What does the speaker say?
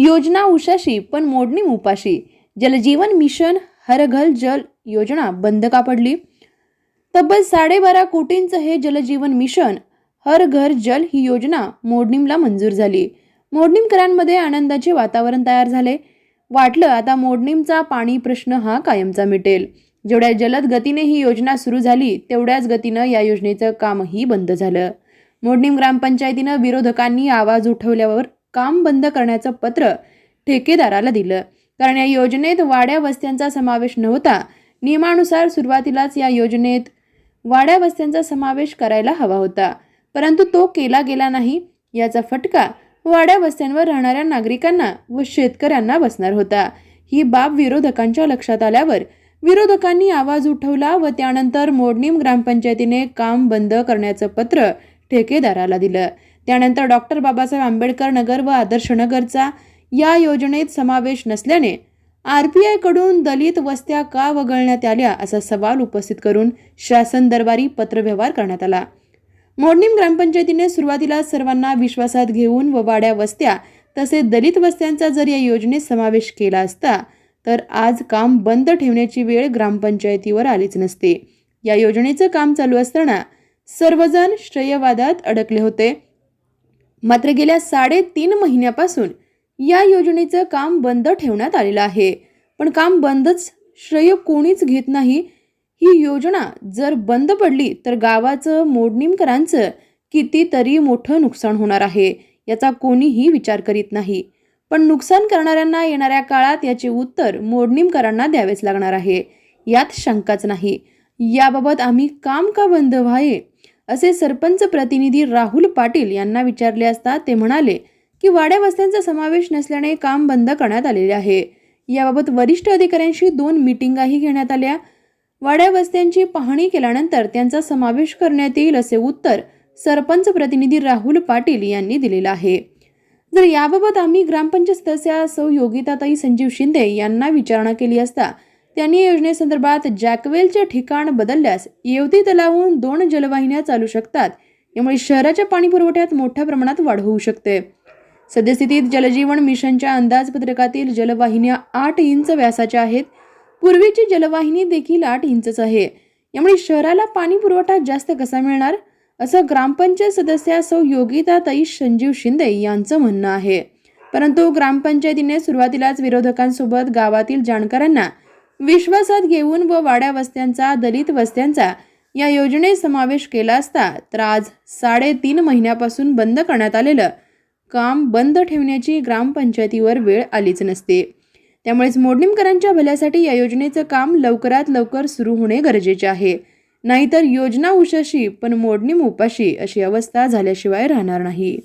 योजना उशाशी पण मोडणी उपाशी. जलजीवन मिशन हर घर जल योजना बंद का पडली? तब्बल साडेबारा कोटींचं हे जलजीवन मिशन हर घर जल ही योजना मोडणीमला मंजूर झाली. मोडणीमकरांमध्ये आनंदाचे वातावरण तयार झाले. वाटलं आता मोडणीमचा पाणी प्रश्न हा कायमचा मिटेल. जेवढ्या जलद गतीने ही योजना सुरू झाली तेवढ्याच गतीनं या योजनेचं कामही बंद झालं. मोडणीम ग्रामपंचायतीनं विरोधकांनी आवाज उठवल्यावर काम बंद करण्याचं पत्र ठेकेदाराला दिलं. कारण या योजनेत वाड्या वस्त्यांचा समावेश नव्हता. नियमानुसार सुरुवातीलाच या योजनेत वाड्या वस्त्यांचा समावेश करायला हवा होता. परंतु तो केला गेला नाही. याचा फटका वाड्या वस्त्यांवर राहणाऱ्या नागरिकांना व शेतकऱ्यांना बसणार होता. ही बाब विरोधकांच्या लक्षात आल्यावर विरोधकांनी आवाज उठवला व त्यानंतर मोडणीम ग्रामपंचायतीने काम बंद करण्याचं पत्र ठेकेदाराला दिलं. त्यानंतर डॉक्टर बाबासाहेब आंबेडकर नगर व आदर्श नगरचा या योजनेत समावेश नसल्याने आर पी आयकडून दलित वस्त्या का वगळण्यात आल्या असा सवाल उपस्थित करून शासन दरबारी पत्रव्यवहार करण्यात आला. मोडणीम ग्रामपंचायतीने सुरुवातीला सर्वांना विश्वासात घेऊन व वाड्या वस्त्या तसेच दलित वस्त्यांचा जर या योजनेत समावेश केला असता तर आज काम बंद ठेवण्याची वेळ ग्रामपंचायतीवर आलीच नसते. या योजनेचं काम चालू असताना सर्वजण श्रेयवादात अडकले होते. मात्र गेल्या साडेतीन महिन्यापासून या योजनेचं काम बंद ठेवण्यात आलेलं आहे. पण काम बंदच श्रेय कोणीच घेत नाही. ही योजना जर बंद पडली तर गावाचं मोडणीमकरांचं कितीतरी मोठं नुकसान होणार आहे याचा कोणीही विचार करीत नाही. पण नुकसान करणाऱ्यांना येणाऱ्या काळात याचे उत्तर मोडणीमकरांना द्यावेच लागणार आहे. यात शंकाच नाही. याबाबत आम्ही काम का बंद व्हावे? असे सरपंच प्रतिनिधी राहुल पाटील यांना विचारले असता ते म्हणाले की वाड्या वस्त्यांचा समावेश नसल्याने काम बंद करण्यात आलेले आहे. याबाबत वरिष्ठ अधिकाऱ्यांशी दोन मिटिंगाही घेण्यात आल्या. वाड्या वस्त्यांची पाहणी केल्यानंतर त्यांचा समावेश करण्यात येईल असे उत्तर सरपंच प्रतिनिधी राहुल पाटील यांनी दिलेलं आहे. जर याबाबत आम्ही ग्रामपंचायत सदस्या सौ योगिताताई संजीव शिंदे यांना विचारणा केली असता त्यांनी योजनेसंदर्भात जॅकवेलचे ठिकाण बदलल्यास येवती तलावहून दोन जलवाहिन्या चालू शकतात. यामुळे शहराच्या पाणी पुरवठ्यात मोठ्या प्रमाणात वाढ होऊ शकते. सद्यस्थितीत जलजीवन मिशनच्या अंदाजपत्रकातील जलवाहिन्या आठ इंच व्यासाच्या आहेत. पूर्वीची जलवाहिनी देखील आठ इंचच आहे. यामुळे शहराला पाणी पुरवठा जास्त कसा मिळणार? असं ग्रामपंचायत सदस्या सौ योगिताताई संजीव शिंदे यांचं म्हणणं आहे. परंतु ग्रामपंचायतीने सुरुवातीलाच विरोधकांसोबत गावातील जाणकारांना विश्वासात घेऊन व वाड्या वस्त्यांचा दलित वस्त्यांचा या योजनेत समावेश केला असता तर आज साडेतीन महिन्यापासून बंद करण्यात आलेलं काम बंद ठेवण्याची ग्रामपंचायतीवर वेळ आलीच नसते. त्यामुळेच मोडणीमकरांच्या भल्यासाठी या योजनेचं काम लवकरात लवकर सुरू होणे गरजेचे आहे. नाहीतर योजना उशाशी पण मोडणीम उपाशी अशी अवस्था झाल्याशिवाय राहणार नाही.